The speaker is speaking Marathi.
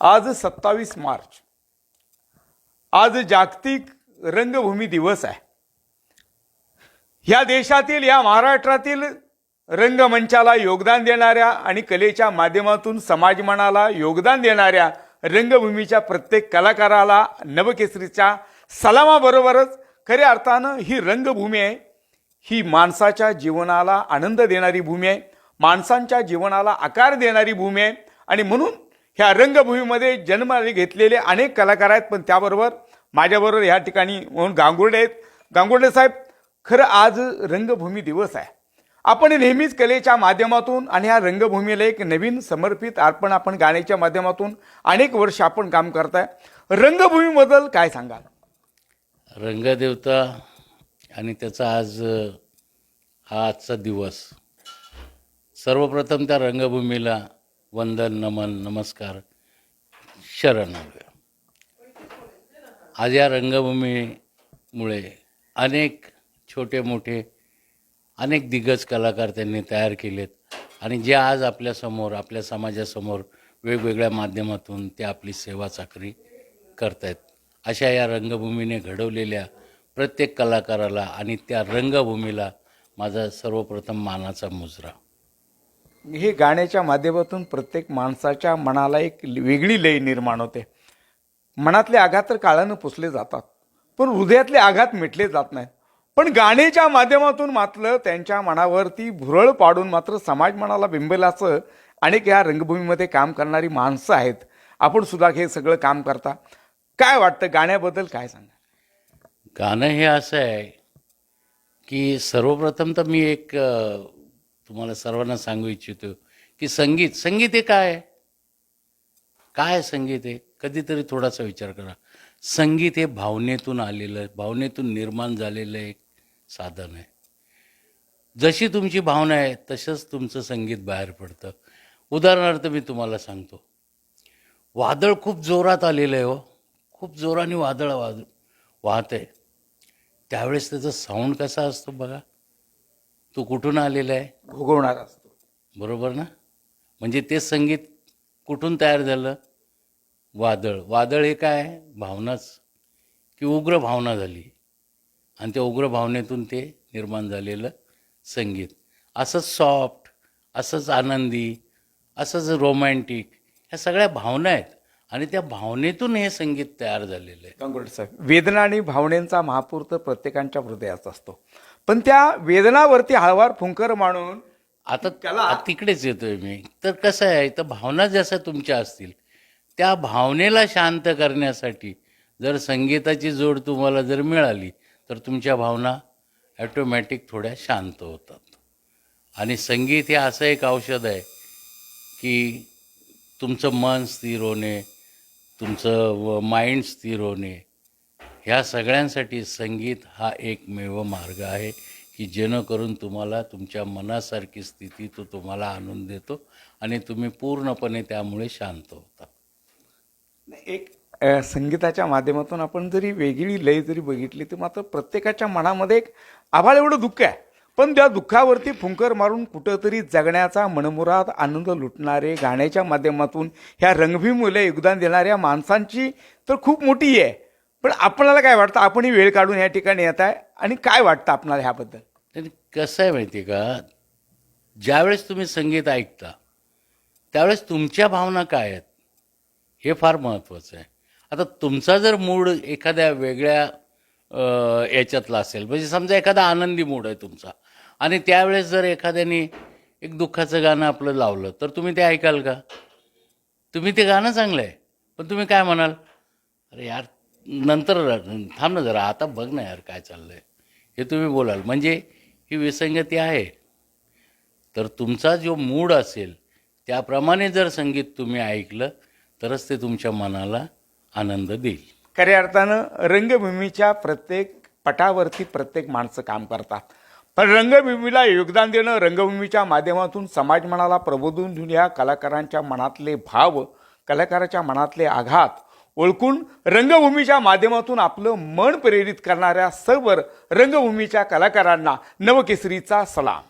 आज सत्तावीस मार्च. आज जागतिक रंगभूमी दिवस आहे. ह्या देशातील या महाराष्ट्रातील रंगमंचाला योगदान देणाऱ्या आणि कलेच्या माध्यमातून समाजमनाला योगदान देणाऱ्या रंगभूमीच्या प्रत्येक कलाकाराला नवकेसरीच्या सलामाबरोबरच खऱ्या अर्थानं ही रंगभूमी आहे. ही माणसाच्या जीवनाला आनंद देणारी भूमी आहे. माणसांच्या जीवनाला आकार देणारी भूमी आहे. आणि म्हणून ह्या रंगभूमीमध्ये जन्माने घेतलेले अनेक कलाकार आहेत पण त्याबरोबर माझ्याबरोबर ह्या ठिकाणी म्हणून गांगुर्डे आहेत. गांगुर्डे साहेब खरं आज रंगभूमी दिवस आहे. आपण नेहमीच कलेच्या माध्यमातून आणि ह्या रंगभूमीला एक नवीन समर्पित अर्पण आपण गाण्याच्या माध्यमातून अनेक वर्ष आपण काम करताय. रंगभूमीबद्दल काय सांगाल? रंगदेवता आणि त्याचा आज हा आजचा दिवस. सर्वप्रथम त्या रंगभूमीला वंदन नमन नमस्कार शरण हवे आज या रंगभूमीमुळे अनेक छोटे मोठे अनेक दिग्गज कलाकार त्यांनी तयार केलेत आणि जे आज आपल्यासमोर आपल्या समाजासमोर वेगवेगळ्या माध्यमातून ते आपली सेवा चाकरी करतायत. अशा या रंगभूमीने घडवलेल्या प्रत्येक कलाकाराला आणि त्या रंगभूमीला माझा सर्वप्रथम मानाचा मुजरा. हे गाण्याच्या माध्यमातून प्रत्येक माणसाच्या मनाला एक वेगळी लय निर्माण होते. मनातले आघात तर काळानं पुसले जातात पण हृदयातले आघात मिटले जात नाहीत. पण गाण्याच्या माध्यमातून मात्र त्यांच्या मनावरती भुरळ पाडून मात्र समाज मनाला बिंबलाचं अनेक या रंगभूमीमध्ये काम करणारी माणसं आहेत. आपण सुद्धा हे सगळं काम करता. काय वाटतं गाण्याबद्दल काय सांगा? गाणं हे असं आहे की सर्वप्रथम तर मी एक तुम्हाला सर्वांना सांगू इच्छितो की संगीत संगीत हे काय? काय संगीत हे? कधीतरी थोडासा विचार करा. संगीत हे भावनेतून आलेलं आहे भावनेतून निर्माण झालेलं एक साधन आहे. जशी तुमची भावना आहे तसंच तुमचं संगीत बाहेर पडतं. उदाहरणार्थ मी तुम्हाला सांगतो. वादळ खूप जोरात आलेलं आहे हो. खूप जोराने वादळ वाद वाहत आहे त्यावेळेस त्याचा साऊंड कसा असतो बघा. तो कुठून आलेला आहे? भोगवणार असतो. बरोबर ना? म्हणजे ते संगीत कुठून तयार झालं? वादळ. वादळ हे काय? भावनाच. की उग्र भावना झाली. आणि त्या उग्र भावनेतून ते निर्माण झालेलं संगीत. असंच सॉफ्ट असंच आनंदी असंच रोमॅन्टिक ह्या सगळ्या भावना आहेत. आणि त्या भावनेतून हे संगीत तयार झालेलं आहे. गंगोटे साहेब वेदना आणि भावनेचा महापूर तर प्रत्येकाच्या हृदयात असतो. पण त्या वेदनावरती हळवार फुंकर मांडून आता त्याला- तिकडेच येतोय मी. तर कसं आहे तर भावना जशा तुमच्या असतील त्या भावनेला शांत करण्यासाठी जर संगीताची जोड तुम्हाला जर मिळाली तर तुमच्या भावना ॲटोमॅटिक थोड्या शांत होतात. आणि संगीत हे असं एक औषध आहे की तुमचं मन स्थिर होणे तुमचं माइंड स्थिर होणे ह्या सगळ्यांसाठी संगीत हा एकमेव मार्ग आहे की जेणेकरून तुम्हाला तुमच्या मनासारखी स्थिती तो तुम्हाला आणून देतो आणि तुम्ही पूर्णपणे त्यामुळे शांत होता. एक संगीताच्या माध्यमातून आपण जरी वेगळी लय जरी बघितली तर मात्र प्रत्येकाच्या मनामध्ये एक आभाळ एवढं दुःख आहे. पण त्या दुःखावरती फुंकर मारून कुठंतरी जगण्याचा मनमुराद आनंद लुटणारे गाण्याच्या माध्यमातून ह्या रंगभूमीला योगदान देणाऱ्या माणसांची तर खूप मोठी आहे. पण आपल्याला काय वाटतं? आपणही वेळ काढून या ठिकाणी येत आहे. आणि काय वाटतं आपणाला ह्याबद्दल? कसं आहे माहिती आहे का? ज्यावेळेस तुम्ही संगीत ऐकता त्यावेळेस तुमच्या भावना काय आहेत? हे फार महत्त्वाचं आहे. आता तुमचा जर मूड एखाद्या वेगळ्या याच्यातला असेल म्हणजे समजा एखादा आनंदी मूड आहे तुमचा आणि त्यावेळेस जर एखाद्याने एक दुःखाचं गाणं आपलं लावलं तर तुम्ही ते ऐकाल का? तुम्ही ते गाणं चांगलं आहे पण तुम्ही काय म्हणाल? अरे यार नंतर थांब ना जरा आता बघ ना यार काय चाललंय. हे तुम्ही बोलाल. म्हणजे ही विसंगती आहे. तर तुमचा जो मूड असेल त्याप्रमाणे जर संगीत तुम्ही ऐकलं तरच ते तुमच्या मनाला आनंद देईल. खऱ्या अर्थानं रंगभूमीच्या प्रत्येक पटावरती प्रत्येक माणसं काम करतात. पण रंगभूमीला योगदान देणं रंगभूमीच्या माध्यमातून समाज मनाला प्रबोधून घेऊन या कलाकारांच्या मनातले भाव कलाकाराच्या मनातले आघात ओळखून रंगभूमीच्या माध्यमातून आपलं मन प्रेरित करणाऱ्या सर्व रंगभूमीच्या कलाकारांना नवकेसरीचा सलाम.